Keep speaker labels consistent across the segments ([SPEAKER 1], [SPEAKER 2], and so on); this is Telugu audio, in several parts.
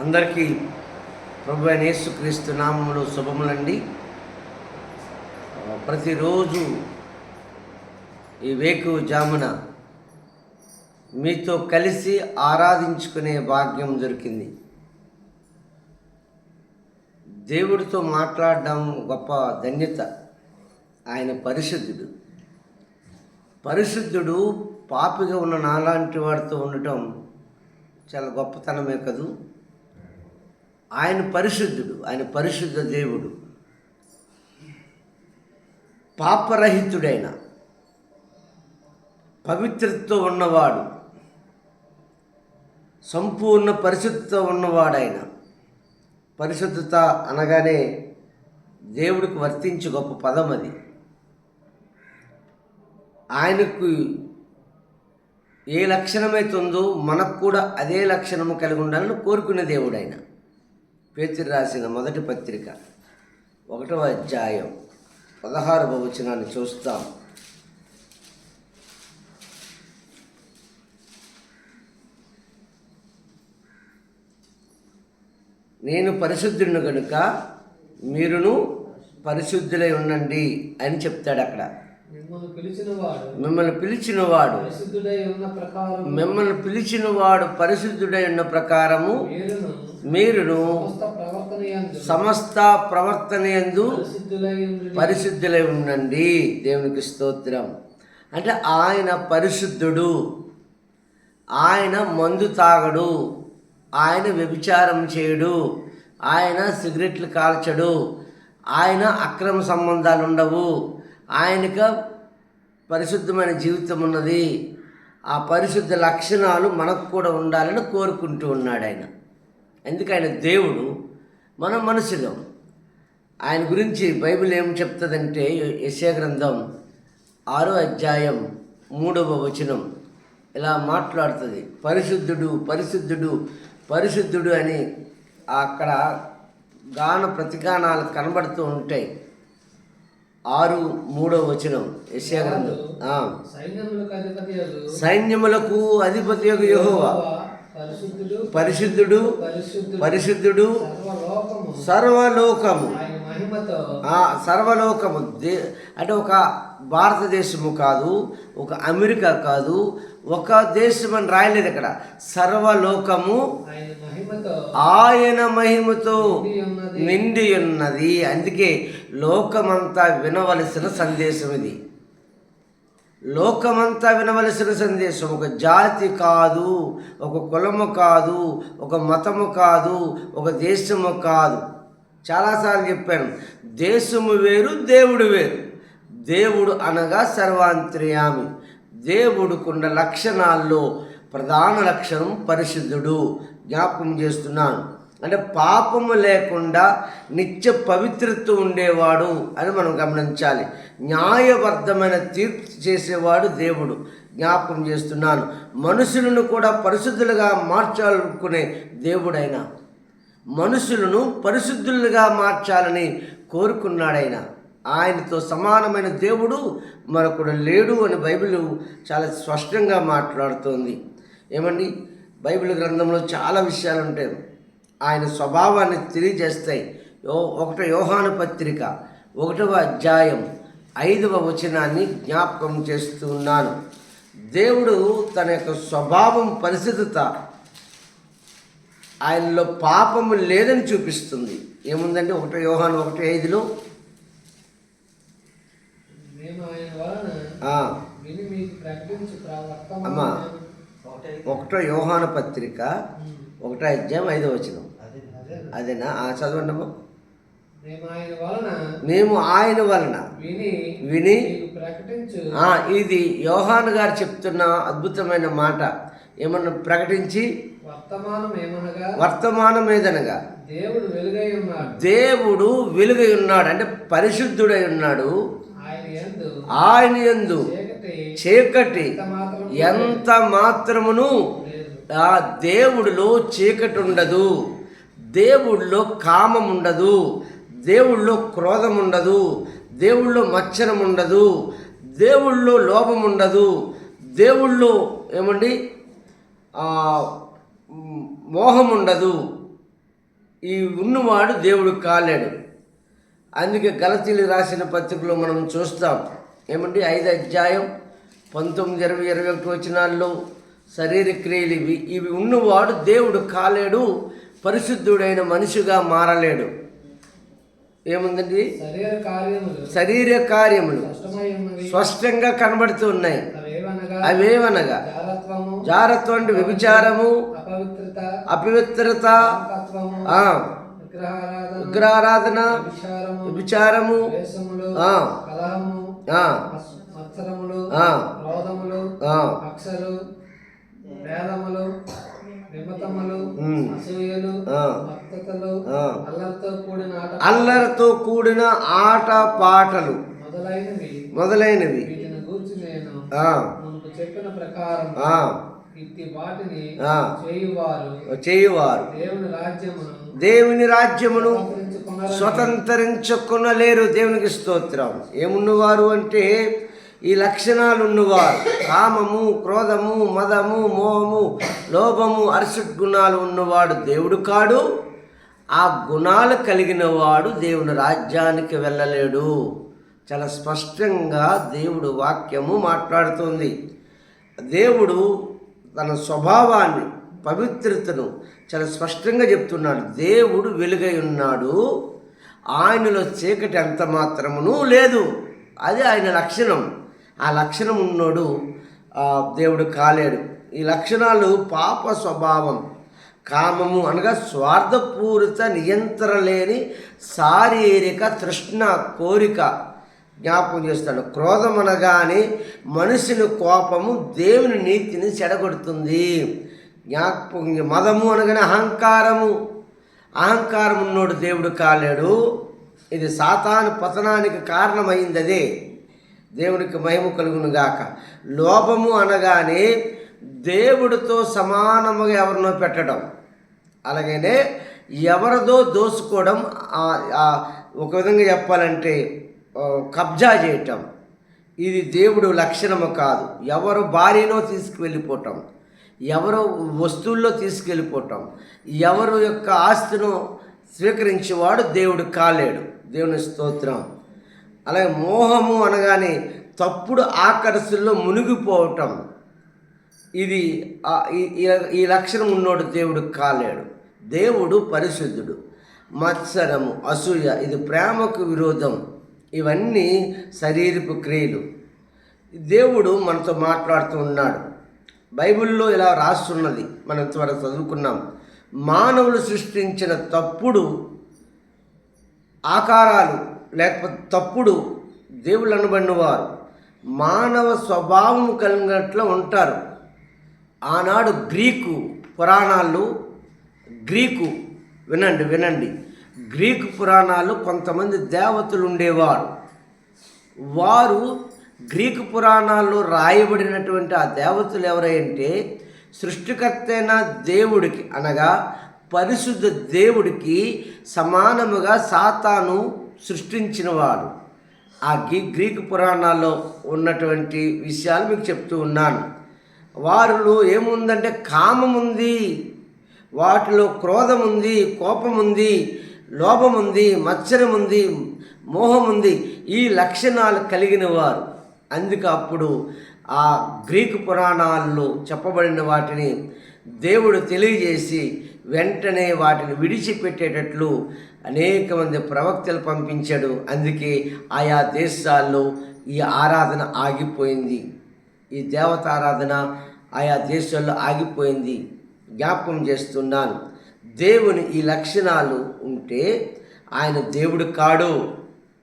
[SPEAKER 1] అందరికీ ప్రభు అయిన యేసుక్రీస్తు నామములు శుభములండి. ప్రతిరోజు ఈ వేకు జామున మీతో కలిసి ఆరాధించుకునే భాగ్యం దొరికింది. దేవుడితో మాట్లాడడం గొప్ప ధన్యత. ఆయన పరిశుద్ధుడు. పరిశుద్ధుడు పాపిగా ఉన్న నాలాంటి వాడితో ఉండటం చాలా గొప్పతనమే కదూ? ఆయన పరిశుద్ధుడు ఆయన పరిశుద్ధ దేవుడు. పాపరహితుడైన పవిత్రతో ఉన్నవాడు సంపూర్ణ పరిశుద్ధతో ఉన్నవాడైన పరిశుద్ధత అనగానే దేవుడికి వర్తించే గొప్ప పదం అది. ఆయనకు ఏ లక్షణమైతుందో మనకు కూడా అదే లక్షణము కలిగి ఉండాలని కోరుకునే దేవుడైనా. పేతురు రాసిన మొదటి పత్రిక ఒకటవ అధ్యాయం పదహారవ వచనాన్ని చూస్తాం. నేను పరిశుద్ధుడిని కనుక మీరును పరిశుద్ధులై ఉండండి అని చెప్తాడు అక్కడ.
[SPEAKER 2] మిమ్మల్ని పిలిచిన వాడు
[SPEAKER 1] మిమ్మల్ని పిలిచిన వాడు
[SPEAKER 2] పరిశుద్ధుడై ఉన్న ప్రకారం
[SPEAKER 1] మిమ్మల్ని పిలిచిన వాడు పరిశుద్ధుడై ఉన్న ప్రకారము
[SPEAKER 2] మీరును సమస్త ప్రవర్తన యందు
[SPEAKER 1] సమస్త ప్రవర్తన యందు
[SPEAKER 2] పరిశుద్ధులై ఉండుడి.
[SPEAKER 1] పరిశుద్ధులై ఉండండి. దేవునికి స్తోత్రం. అంటే ఆయన పరిశుద్ధుడు. ఆయన మందు తాగడు. ఆయన వ్యభిచారం చేయడు. ఆయన సిగరెట్లు కాల్చడు. ఆయన అక్రమ సంబంధాలు ఉండవు. ఆయనకు పరిశుద్ధమైన జీవితం ఉన్నది. ఆ పరిశుద్ధ లక్షణాలు మనకు కూడా ఉండాలని కోరుకుంటూ ఉన్నాడు ఆయన. ఎందుకు ఆయన దేవుడు మనం మనుషులం ఆయన గురించి బైబిల్ ఏం చెప్తుందంటే యశయ గ్రంథం ఆరో అధ్యాయం మూడవ వచనం. ఇలా మాట్లాడుతుంది. పరిశుద్ధుడు పరిశుద్ధుడు పరిశుద్ధుడు అని అక్కడ గాన ప్రతిగానాలు కనబడుతూ ఉంటాయి. ఆరు మూడవ వచనం యశయ గ్రంథం. ఆ.
[SPEAKER 2] సైన్యములకు అధిపతి
[SPEAKER 1] యెహోవా.
[SPEAKER 2] పరిశుద్ధుడు
[SPEAKER 1] పరిశుద్ధుడు
[SPEAKER 2] సర్వలోకము.
[SPEAKER 1] సర్వలోకము. దే అంటే ఒక భారతదేశము కాదు ఒక అమెరికా కాదు ఒక దేశం అని రాయలేదు ఇక్కడ. సర్వలోకము
[SPEAKER 2] ఆయన మహిమతో. నిండి ఉన్నది.
[SPEAKER 1] అందుకే లోకమంతా వినవలసిన సందేశం ఇది. లోకమంతా వినవలసిన సందేశం. ఒక జాతి కాదు ఒక కులము కాదు ఒక మతము కాదు ఒక దేశము కాదు. చాలాసార్లు చెప్పాను దేశము వేరు దేవుడు వేరు. దేవుడు అనగా సర్వాంతర్యామి. దేవుడుకున్న లక్షణాల్లో ప్రధాన లక్షణం పరిశుద్ధుడు. జ్ఞాపకం చేస్తున్నాను. అంటే పాపము లేకుండా నిత్య పవిత్రత్వం ఉండేవాడు అని మనం గమనించాలి. న్యాయబద్ధమైన తీర్పు చేసేవాడు దేవుడు. జ్ఞాపకం చేస్తున్నాను. మనుషులను కూడా పరిశుద్ధులుగా మార్చాలనుకునే దేవుడైన. మనుషులను పరిశుద్ధులుగా మార్చాలని కోరుకున్నాడైన. ఆయనతో సమానమైన దేవుడు మరొకడు లేడు అని బైబిల్ చాలా స్పష్టంగా మాట్లాడుతోంది. ఏమండి? బైబిల్ గ్రంథంలో చాలా విషయాలు ఉంటాయి ఆయన స్వభావాన్ని తెలియజేస్తాయి. యో ఒకటో యోహాను పత్రిక ఒకటవ అధ్యాయం ఐదవ వచనాన్ని జ్ఞాపకం చేస్తున్నాను దేవుడు తన యొక్క స్వభావం పరిశుద్ధత ఆయనలో పాపము లేదని చూపిస్తుంది. ఏముందంటే ఒకటో యోహాను ఒకటో ఐదులో? అమ్మా. ఒకటో యోహాను పత్రిక ఒకటో అధ్యాయం ఐదో వచనం. అదేనా? ఆ చదవండమ్మా
[SPEAKER 2] మేము ఆయన వలన విని
[SPEAKER 1] ఇది యోహాను గారు చెప్తున్న అద్భుతమైన మాట. ఏమన్నా ప్రకటించి?
[SPEAKER 2] వర్తమానం
[SPEAKER 1] ఏదనగా?
[SPEAKER 2] దేవుడు వెలుగై ఉన్నాడు.
[SPEAKER 1] దేవుడు వెలుగై ఉన్నాడు. అంటే పరిశుద్ధుడై ఉన్నాడు.
[SPEAKER 2] ఆయన యందు చీకటి ఎంత మాత్రం
[SPEAKER 1] ఎంత మాత్రమును? ఆ దేవుడిలో చీకటి ఉండదు. దేవుడిలో కామం ఉండదు. దేవుళ్ళో క్రోధం ఉండదు దేవుళ్ళో మచ్చరం ఉండదు దేవుళ్ళో లోపం ఉండదు దేవుళ్ళో ఏమండి? మోహం ఉండదు ఈ ఉన్నవాడు దేవుడు కాలేడు. అందుకే గలతీలు రాసిన పత్రికలో మనం చూస్తాం. ఏమండి? ఐదు అధ్యాయం పంతొమ్మిది ఇరవై ఇరవై ఒకటి వచనాల్లో శరీర క్రియలు ఇవి. ఇవి ఉన్నవాడు దేవుడు కాలేడు పరిశుద్ధుడైన మనిషిగా మారలేడు. ఏముందండి?
[SPEAKER 2] శరీర కార్యములు.
[SPEAKER 1] స్పష్టంగా కనబడుతున్నాయి
[SPEAKER 2] అవేవనగా? జారత్వము.
[SPEAKER 1] జారత్వం అంటే వ్యభిచారము.
[SPEAKER 2] అపవిత్రత. విగ్రహారాధన. విచారము మత్సరములు. అల్లరితో కూడిన ఆట
[SPEAKER 1] పాటలు
[SPEAKER 2] మొదలైనవి. చెప్పిన ప్రకారం. చేయువారు. దేవుని రాజ్యమును
[SPEAKER 1] స్వతంత్రించుకునలేరు దేవునికి స్తోత్రం. ఏమున్నవారు అంటే ఈ లక్షణాలు ఉన్నవారు కామము క్రోధము మదము మోహము లోభము అరిసట్ గుణాలు ఉన్నవాడు దేవుడు కాడు. ఆ గుణాలు కలిగిన వాడు దేవుని రాజ్యానికి వెళ్ళలేడు. చాలా స్పష్టంగా దేవుడు వాక్యము మాట్లాడుతుంది. దేవుడు తన స్వభావాన్ని పవిత్రతను చాలా స్పష్టంగా చెప్తున్నాడు. దేవుడు వెలుగై ఉన్నాడు. ఆయనలో చీకటి ఎంత మాత్రమును లేదు. అది ఆయన లక్షణం. ఆ లక్షణం ఉన్నోడు దేవుడు కాలేడు. ఈ లక్షణాలు పాప స్వభావం కామము అనగా స్వార్థపూరిత నియంత్రణ లేని శారీరక తృష్ణ కోరిక జ్ఞాపకం చేస్తాడు. క్రోధం అనగానే మనిషిని కోపము దేవుని నీతిని చెడగొడుతుంది. జ్ఞాపకం మదము అనగానే అహంకారము. అహంకారం ఉన్నోడు దేవుడు కాలేడు. ఇది సాతాను పతనానికి కారణమైంది అదే దేవునికి మహిమ కలుగును గాక లోభము అనగానే దేవుడితో సమానముగా ఎవరినో పెట్టడం. అలాగనే ఎవరిదో దోసుకోవడం ఒక విధంగా చెప్పాలంటే కబ్జా చేయటం. ఇది దేవుడు లక్షణము కాదు. ఎవరు భార్యలో తీసుకువెళ్ళిపోవటం. ఎవరు వస్తువుల్లో తీసుకెళ్ళిపోవటం ఎవరు యొక్క ఆస్తిను స్వీకరించేవాడు దేవుడు కాలేడు. దేవుని స్తోత్రం. అలాగే మోహము అనగానే తప్పుడు ఆకర్షణలో మునిగిపోవటం. ఇది ఈ- లక్షణం ఉన్నోడు దేవుడు కాలేడు. దేవుడు పరిశుద్ధుడు. మత్సరము అసూయ ఇది ప్రేమకు విరోధం. ఇవన్నీ శరీరపు క్రియలు. దేవుడు మనతో మాట్లాడుతూ ఉన్నాడు. బైబిల్లో ఇలా రాస్తున్నది. మనం త్వర చదువుకున్నాం. మానవులు సృష్టించిన తప్పుడు ఆకారాలు లేకపోతే తప్పుడు దేవుళ్ళు అనబడిన వారు మానవ స్వభావం కలిగినట్లు ఉంటారు. ఆనాడు గ్రీకు పురాణాలు గ్రీకు వినండి వినండి. గ్రీకు పురాణాలు కొంతమంది దేవతలు ఉండేవారు. వారు గ్రీకు పురాణాల్లో రాయబడినటువంటి ఆ దేవతలు ఎవరంటే సృష్టికర్తైన దేవుడికి అనగా పరిశుద్ధ దేవుడికి సమానముగా సాతాను సృష్టించినవాడు. ఆ గ్రీ గ్రీకు పురాణాల్లో ఉన్నటువంటి విషయాలు మీకు చెప్తూ ఉన్నాను. వారిలో ఏముందంటే కామం ఉంది వాటిలో క్రోధం ఉంది కోపం ఉంది లోభం ఉంది మత్సరం ఉంది మోహం ఉంది ఈ లక్షణాలు కలిగిన వారు అందుకు అప్పుడు ఆ గ్రీకు పురాణాల్లో చెప్పబడిన వాటిని దేవుడు తెలియజేసి వెంటనే వాటిని విడిచిపెట్టేటట్లు అనేక మంది ప్రవక్తలు పంపించాడు. అందుకే ఆయా దేశాల్లో ఈ ఆరాధన ఆగిపోయింది. ఈ దేవత ఆరాధన ఆయా దేశాల్లో ఆగిపోయింది. జ్ఞాపకం చేస్తున్నాను. దేవుని ఈ లక్షణాలు ఉంటే ఆయన దేవుడు కాడు.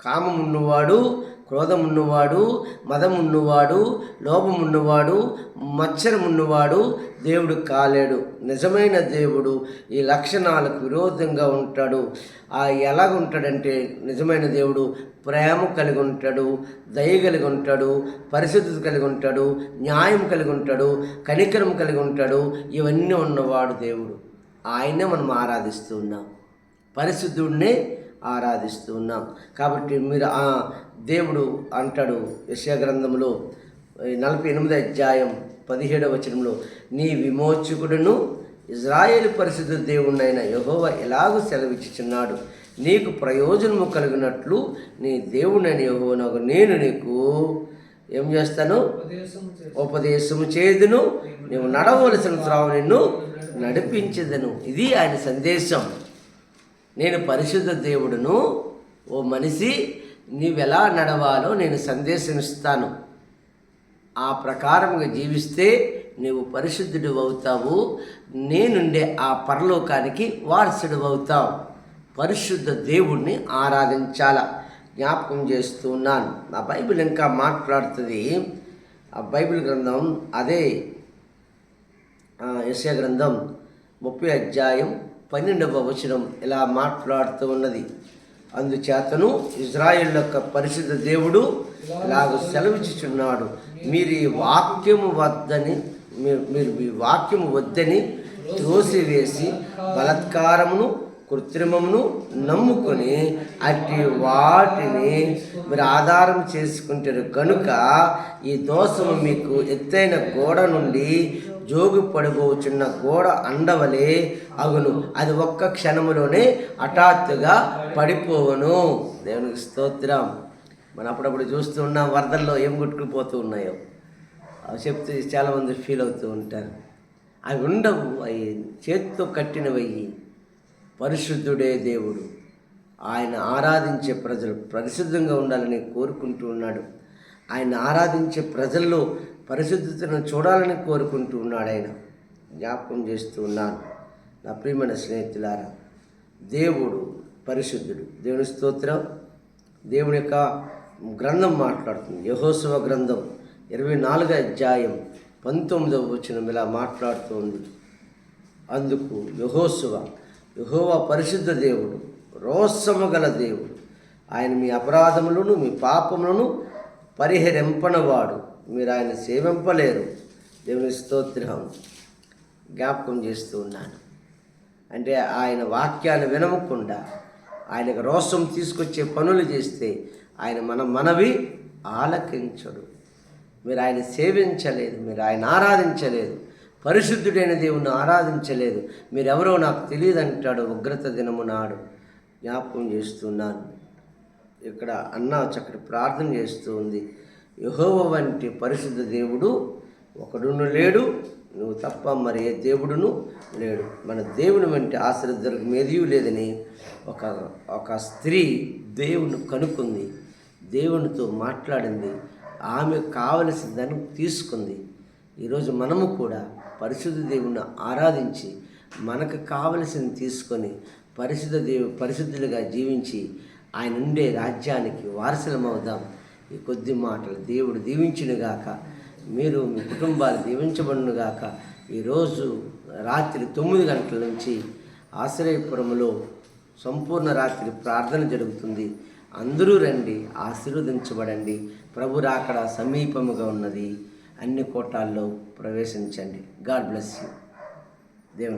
[SPEAKER 1] కామం ఉన్నవాడు క్రోధం ఉన్నవాడు మదం ఉన్నవాడు లోభం ఉన్నవాడు మచ్చరం ఉన్నవాడు దేవుడు కాలేడు. నిజమైన దేవుడు ఈ లక్షణాలకు విరోధంగా ఉంటాడు. ఆ ఎలాగ ఉంటాడంటే నిజమైన దేవుడు ప్రేమ కలిగి ఉంటాడు దయ కలిగి ఉంటాడు పరిశుద్ధత కలిగి ఉంటాడు న్యాయం కలిగి ఉంటాడు కనికరం కలిగి ఉంటాడు. ఇవన్నీ ఉన్నవాడు దేవుడు. ఆయనే మనం ఆరాధిస్తూ ఉన్నాం. పరిశుద్ధుడినే ఆరాధిస్తూ ఉన్నాం. కాబట్టి మీరు ఆ దేవుడు అంటాడు. యశా గ్రంథంలో నలభై ఎనిమిది అధ్యాయం పదిహేడవ వచనంలో నీ విమోచకుడును ఇజ్రాయేల్ పరిశుద్ధ దేవుడైన యహోవ ఎలాగూ సెలవిచ్చుచున్నాడు? నీకు ప్రయోజనము కలిగినట్లు నీ దేవుడైన యహోవనకు నేను నీకు ఏం చేస్తాను? ఉపదేశము చేదును నీవు నడవలసిన త్రావు నిన్ను నడిపించదను. ఇది ఆయన సందేశం. నేను పరిశుద్ధ దేవుడును ఓ మనిషి నీవెలా నడవాలో నేను సందేశం ఇస్తాను ఆ ప్రకారంగా జీవిస్తే నీవు పరిశుద్ధుడు అవుతావు నేనుండే ఆ పరలోకానికి వారసుడు అవుతావు పరిశుద్ధ దేవుణ్ణి ఆరాధించాల? జ్ఞాపకం చేస్తూ ఉన్నాను. నా బైబిల్ ఇంకా మాట్లాడుతుంది ఆ బైబిల్ గ్రంథం అదే యశ గ్రంథం ముప్పై అధ్యాయం పన్నెండవ వచనం ఇలా మాట్లాడుతూ ఉన్నది. అందుచేతను ఇజ్రాయిల్ యొక్క పరిశుద్ధ దేవుడు ఇలాగ సెలవిచ్చుచున్నాడు. మీరు ఈ వాక్యము వద్దని మీరు మీరు వాక్యము వద్దని త్రోసివేసి బలత్కారమును కృత్రిమమును నమ్ముకొని అట్టి వాటిని మీరు ఆధారం చేసుకుంటారు కనుక ఈ దోషము మీకు ఎత్తైన గోడ నుండి జోగు పడిపోవచ్చున్న గోడ అండవలే అగును. అది ఒక్క క్షణములోనే హఠాత్తుగా పడిపోవును. దేవునికి స్తోత్రం. మనం అప్పుడప్పుడు చూస్తూ ఉన్నాం వరదల్లో ఏం కొట్టుకుపోతూ ఉన్నాయో. అవి చెప్తే చాలామంది ఫీల్ అవుతూ ఉంటారు. అవి ఉండవు అవి చేతితో కట్టినవయ్యి పరిశుద్ధుడే దేవుడు. ఆయన ఆరాధించే ప్రజలు పరిశుద్ధంగా ఉండాలని కోరుకుంటూ ఉన్నాడు. ఆయన ఆరాధించే ప్రజల్లో పరిశుద్ధతను చూడాలని కోరుకుంటూ ఉన్నాడు ఆయన. జ్ఞాపకం చేస్తూ ఉన్నాను. నా ప్రియమైన స్నేహితులారా దేవుడు పరిశుద్ధుడు. దేవుని స్తోత్రం దేవుని యొక్క గ్రంథం మాట్లాడుతుంది. యహోత్సవ గ్రంథం ఇరవై నాలుగో అధ్యాయం పంతొమ్మిదవ వచనం ఇలా మాట్లాడుతూ ఉంది. అందుకు యహోత్సవ యహోవా పరిశుద్ధ దేవుడు రోసము గల దేవుడు ఆయన మీ అపరాధములను మీ పాపములను పరిహరింపనవాడు. మీరు ఆయన సేవింపలేరు. దేవుని స్తోత్రం జ్ఞాపకం చేస్తూ ఉన్నాను. అంటే ఆయన వాక్యాన్ని వినమకుండా ఆయనకు రోషం తీసుకొచ్చే పనులు చేస్తే ఆయన మన మనవి ఆలకించడు. మీరు ఆయన సేవించలేదు మీరు ఆయన ఆరాధించలేదు పరిశుద్ధుడైన దేవుణ్ణి ఆరాధించలేదు. మీరెవరో నాకు తెలియదు అంటాడు ఉగ్రత దినము నాడు. జ్ఞాపకం చేస్తున్నాను ఇక్కడ అన్న చక్కటి ప్రార్థన చేస్తూ ఉంది. యహోవ వంటి పరిశుద్ధ దేవుడు ఒకడును లేడు నువ్వు తప్ప మరి ఏ దేవుడును లేడు. మన దేవుని వంటి ఆశ్రద్ధలకు మెదియు లేదని ఒక ఒక స్త్రీ దేవుని కనుక్కుంది దేవునితో మాట్లాడింది ఆమె కావలసిందని తీసుకుంది. ఈరోజు మనము కూడా పరిశుద్ధ దేవుని ఆరాధించి మనకు కావలసింది తీసుకొని పరిశుద్ధ దేవు పరిశుద్ధులుగా జీవించి ఆయన ఉండే రాజ్యానికి వారసులమవుదాం. ఈ కొద్ది మాటలు దేవుడు దీవించునుగాక మీరు మీ కుటుంబాలు దీవించబడునుగాక ఈరోజు రాత్రి తొమ్మిది గంటల నుంచి ఆశ్రయపురంలో సంపూర్ణ రాత్రి ప్రార్థన జరుగుతుంది. అందరూ రండి ఆశీర్వదించబడండి. ప్రభు రాకడ సమీపముగా ఉన్నది. అన్ని కోటాల్లో ప్రవేశించండి. God bless you.